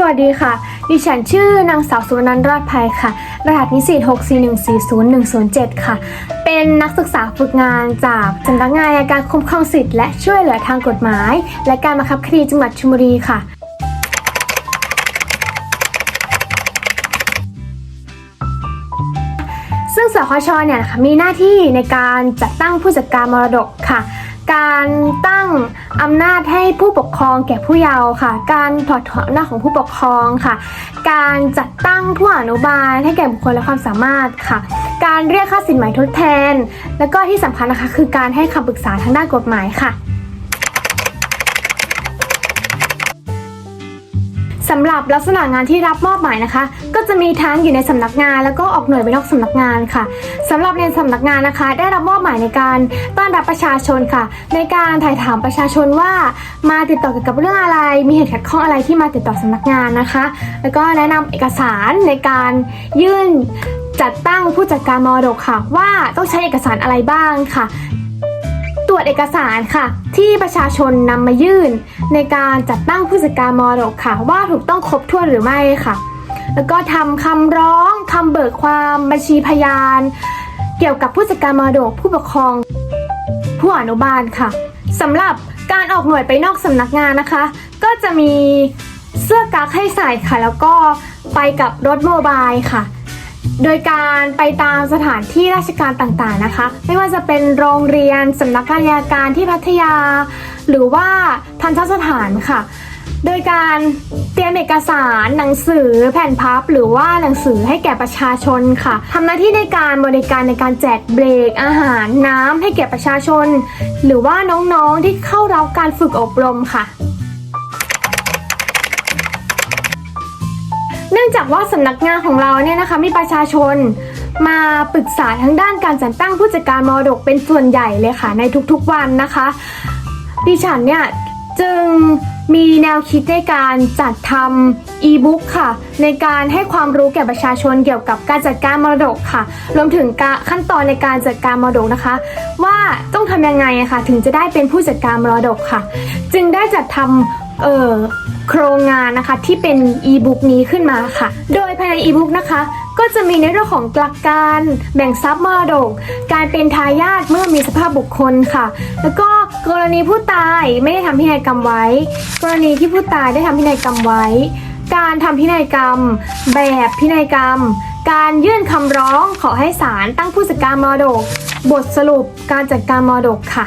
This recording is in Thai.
สวัสดีค่ะ ดิฉันชื่อนางสาวสุวรรณรอดภัยค่ะ รหัสนิสิต641400107 ค่ะ เป็นนักศึกษาฝึกงานจากสำนักงานอัยการคุ้มครองสิทธิ์และช่วยเหลือทางกฎหมาย และการบังคับคดีจังหวัดชลบุรีค่ะซึ่งสคชเนี่ยนะคะมีหน้าที่ในการจัดตั้งผู้จัดการมรดกค่ะ การตั้งอำนาจให้ผู้ปกครองแก่ผู้เยาว์ค่ะ การถอดถอนอำนาจของผู้ปกครองค่ะ การจัดตั้งผู้อนุบาลให้แก่บุคคลและความสามารถค่ะ การเรียกค่าสินไหมทดแทน และก็ที่สำคัญนะคะคือการให้คำปรึกษาทางด้านกฎหมายค่ะ สำหรับลักษณะงานที่รับมอบหมายนะคะ ก็จะมีทั้งอยู่ในสำนักงาน แล้วก็ออกหน่วยไปนอกสำนักงานค่ะสำหรับในสำนักงานนะคะ ได้รับมอบหมายในการต้อนรับประชาชนค่ะ ในการถ่ายถามประชาชนว่า มาติดต่อเกี่ยวกับเรื่องอะไร มีเหตุขัดข้องอะไรที่มาติดต่อสำนักงานนะคะ แล้วก็แนะนำเอกสารในการยื่นจัดตั้งผู้จัดการมรดกค่ะ ว่าต้องใช้เอกสารอะไรบ้างค่ะ วจเอกสารค่ะ ที่ประชาชนนำมายื่น ในการจัดตั้งผู้จัดการมรดกค่ะ ว่าถูกต้องครบถ้วนหรือไม่ค่ะ แล้วก็ทำคำร้องคำเบิกความบัญชีพยาน เกี่ยวกับผู้จัดการมรดกผู้ปกครอง ผู้อนุบาลค่ะสำหรับการออกหน่วยไปนอกสำนักงานนะคะ ก็จะมีเสื้อกั๊กให้ใส่ค่ะ แล้วก็ไปกับรถโมบายค่ะ โดยการไปตามสถานที่ราชการต่างๆนะคะ ไม่ว่าจะเป็นโรงเรียนสำนักงานอัยการที่พัทยา หรือว่าทันทสถานค่ะ โดยการเตรียมเอกสารหนังสือแผ่นพับ หรือว่าหนังสือให้แก่ประชาชนค่ะทำหน้าที่ในการบริการในการแจกเบรกอาหารน้ำให้แก่ประชาชน หรือว่าน้องๆที่เข้ารับการฝึกอบรมค่ะ เนื่องจากว่าสำนักงานของเราเนี่ยนะคะมีประชาชนมาปรึกษาทางด้านการจัดตั้งผู้จัดการมรดกเป็นส่วนใหญ่เลยค่ะในทุกๆวันนะคะ ดิฉันเนี่ยจึงมีแนวคิดในการจัดทำอีบุ๊กค่ะ ในการให้ความรู้แก่ประชาชนเกี่ยวกับการจัดการมรดกค่ะ รวมถึงขั้นตอนในการจัดการมรดกนะคะ ว่าต้องทำยังไงอะค่ะถึงจะได้เป็นผู้จัดการมรดกค่ะ จึงได้จัดทำ เอ่อโครงงานนะคะที่เป็นอีบุ๊กนี้ขึ้นมาค่ะ โดยภายในอีบุ๊กนะคะ ก็จะมีในเรื่องของหลักการแบ่งทรัพย์มรดก การเป็นทายาทเมื่อมีสภาพบุคคลค่ะ แล้วก็กรณีผู้ตายไม่ได้ทำพินัยกรรมไว้ กรณีที่ผู้ตายได้ทำพินัยกรรมไว้ การทำพินัยกรรม แบบพินัยกรรม การยื่นคำร้องขอให้ศาลตั้งผู้จัดการมรดก บทสรุปการจัดการมรดกค่ะ